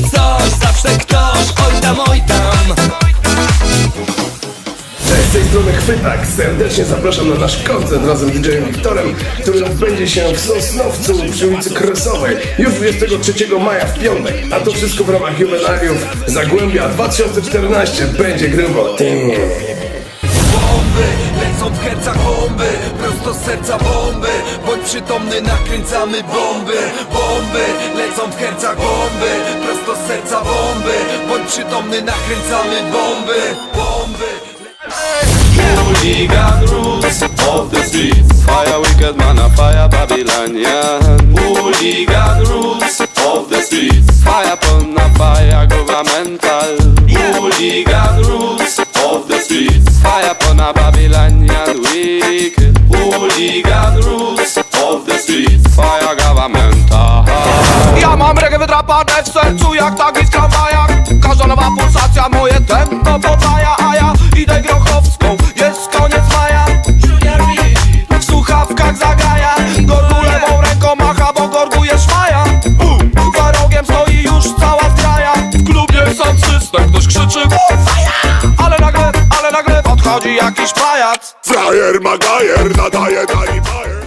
zawsze coś, zawsze ktoś Oj tam, oj tam Cześć, z tej strony Chwytak. Serdecznie zapraszam na nasz koncert razem z DJ-em Wiktorem, który odbędzie się w Sosnowcu przy ulicy Kresowej już 23 maja w piątek. A to wszystko w ramach jubilariów Zagłębia 2014. Będzie grubo. Bomby, lecą w hercach bomby, prosto z serca bomby Bądź przytomny, nakręcamy bomby Bomby, lecą Bądź przytomny, nakręcamy bomby Bomby. Hooligan roots of the streets Fire wicked man, a fire Babylonian Hooligan roots of the streets Fire pon a fire governmental Hooligan roots of the streets Fire pon a Babylonian wicked Hooligan roots of the streets Fire governmental Ja mam reggae wydrapane w sercu jak taki w moje tempo podaja A ja idę grochowską, jest koniec maja. W słuchawkach zagaja. Gorgu lewą ręką macha, bo gorguje szmaja Bum! Za rogiem stoi już cała zgraja. W klubie sam system, ktoś krzyczy! Ale nagle, ale nagle podchodzi jakiś pajac. Frajer Magajer nadaje dali bajer